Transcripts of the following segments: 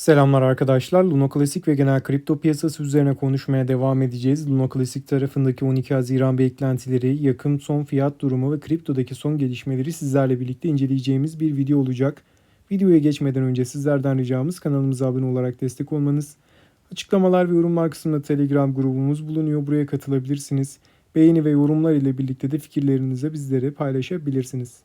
Selamlar arkadaşlar. Luna Classic ve genel kripto piyasası üzerine konuşmaya devam edeceğiz. Luna Classic tarafındaki 12 Haziran beklentileri, yakın son fiyat durumu ve kriptodaki son gelişmeleri sizlerle birlikte inceleyeceğimiz bir video olacak. Videoya geçmeden önce sizlerden ricamız kanalımıza abone olarak destek olmanız. Açıklamalar ve yorumlar kısmında Telegram grubumuz bulunuyor. Buraya katılabilirsiniz. Beğeni ve yorumlar ile birlikte de fikirlerinizi bizlere paylaşabilirsiniz.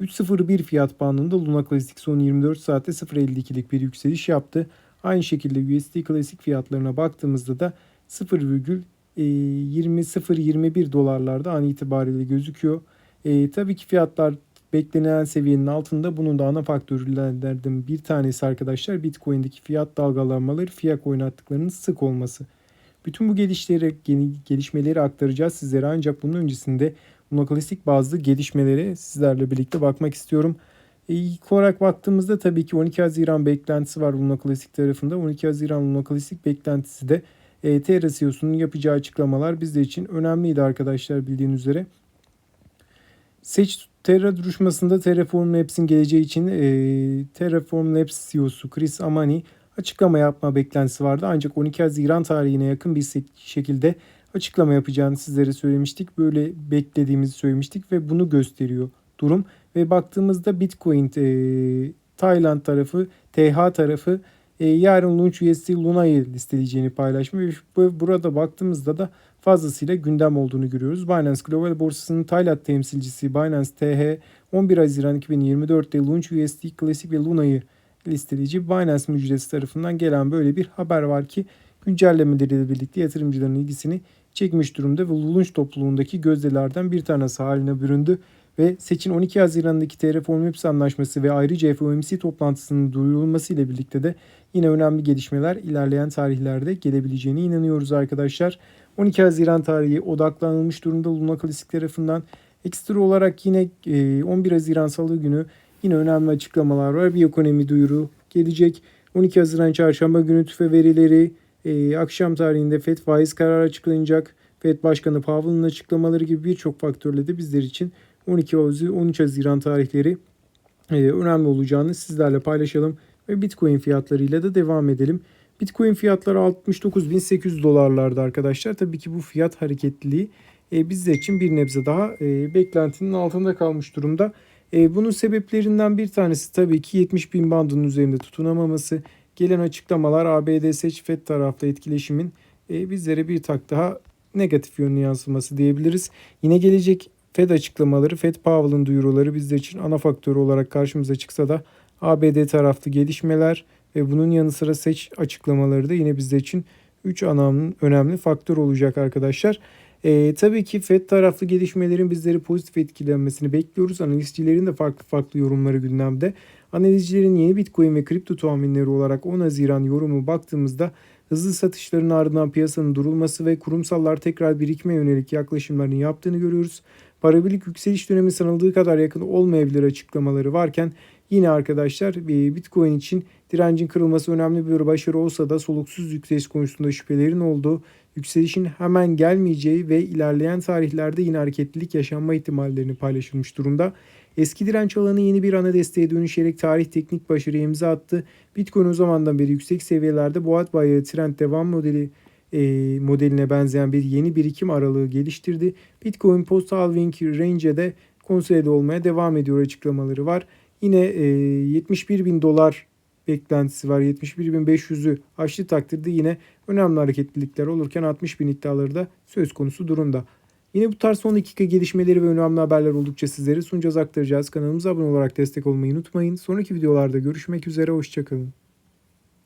3.01 fiyat bandında Luna Classic son 24 saatte 0.52'lik bir yükseliş yaptı. Aynı şekilde USD Classic fiyatlarına baktığımızda da 0,20-0.21 dolarlarda an itibariyle gözüküyor. E, tabii ki fiyatlar beklenen seviyenin altında. Bunun da ana faktörlerden bir tanesi arkadaşlar Bitcoin'deki fiyat dalgalanmaları, fiyat oynattıklarının sık olması. Bütün bu gelişleri, gelişmeleri aktaracağız sizlere ancak bunun öncesinde Luna Classic bazı gelişmelere sizlerle birlikte bakmak istiyorum. İlk olarak baktığımızda tabii ki 12 Haziran beklentisi var Luna tarafında. 12 Haziran Luna beklentisi de e, Terra CEO'sunun yapacağı açıklamalar bizler için önemliydi arkadaşlar bildiğiniz üzere. Seç Terra duruşmasında Terraform Labs'in geleceği için e, Terraform Labs CEO'su Chris Amani açıklama yapma beklentisi vardı. Ancak 12 Haziran tarihine yakın bir şekilde açıklama yapacağını sizlere söylemiştik. Böyle beklediğimizi söylemiştik ve bunu gösteriyor durum. Ve baktığımızda Bitcoin e, Tayland tarafı, TH tarafı e, yarın Launch USD Luna'yı listeleyeceğini paylaşmış. Burada baktığımızda da fazlasıyla gündem olduğunu görüyoruz. Binance Global Borsası'nın Tayland temsilcisi Binance TH 11 Haziran 2024'te Launch USD Classic ve Luna'yı listeleyici Binance müjdesi tarafından gelen böyle bir haber var ki güncellemeleriyle birlikte yatırımcıların ilgisini çekmiş durumda ve Lulunç topluluğundaki gözdelerden bir tanesi haline büründü ve seçin 12 Haziran'daki Labs anlaşması ve ayrıca FOMC toplantısının duyurulması ile birlikte de yine önemli gelişmeler ilerleyen tarihlerde gelebileceğine inanıyoruz arkadaşlar. 12 Haziran tarihi odaklanılmış durumda Luna Classic tarafından. Ekstra olarak yine 11 Haziran Salı günü yine önemli açıklamalar var. Bir ekonomi duyuru gelecek. 12 Haziran Çarşamba günü tüfe verileri, ee, akşam tarihinde FED faiz kararı açıklanacak. FED Başkanı Powell'ın açıklamaları gibi birçok faktörle de bizler için 12 13 Haziran tarihleri e, önemli olacağını sizlerle paylaşalım ve Bitcoin fiyatlarıyla da devam edelim. Bitcoin fiyatları 69.800 dolarlarda arkadaşlar. Tabii ki bu fiyat hareketliliği e, bizler için bir nebze daha e, beklentinin altında kalmış durumda. E, bunun sebeplerinden bir tanesi tabii ki 70 bin bandının üzerinde tutunamaması. Gelen açıklamalar ABD seç FED tarafta etkileşimin e, bizlere bir tak daha negatif yönlü yansıması diyebiliriz. Yine gelecek FED açıklamaları, FED Powell'ın duyuruları bizler için ana faktör olarak karşımıza çıksa da ABD taraflı gelişmeler ve bunun yanı sıra seç açıklamaları da yine bizler için 3 ana önemli faktör olacak arkadaşlar. E, tabii ki FED taraflı gelişmelerin bizleri pozitif etkilenmesini bekliyoruz. Analistçilerin de farklı farklı yorumları gündemde. Analizcilerin yeni Bitcoin ve kripto tahminleri olarak 10 Haziran yorumu baktığımızda hızlı satışların ardından piyasanın durulması ve kurumsallar tekrar birikme yönelik yaklaşımlarını yaptığını görüyoruz. Parabilik yükseliş dönemi sanıldığı kadar yakın olmayabilir açıklamaları varken yine arkadaşlar e, Bitcoin için direncin kırılması önemli bir başarı olsa da soluksuz yükseliş konusunda şüphelerin olduğu, yükselişin hemen gelmeyeceği ve ilerleyen tarihlerde yine hareketlilik yaşanma ihtimallerini paylaşılmış durumda. Eski direnç alanı yeni bir ana desteğe dönüşerek tarih teknik başarıya imza attı. Bitcoin o zamandan beri yüksek seviyelerde boğat bayağı trend devam modeli e, modeline benzeyen bir yeni birikim aralığı geliştirdi. Bitcoin post halving range'e de konsolide olmaya devam ediyor açıklamaları var. Yine e, 71 bin dolar beklentisi var. 71.500'ü aştı takdirde yine önemli hareketlilikler olurken 60 bin iddiaları da söz konusu durumda. Yine bu tarz son dakika gelişmeleri ve önemli haberler oldukça sizlere sunacağız aktaracağız. Kanalımıza abone olarak destek olmayı unutmayın. Sonraki videolarda görüşmek üzere. Hoşçakalın.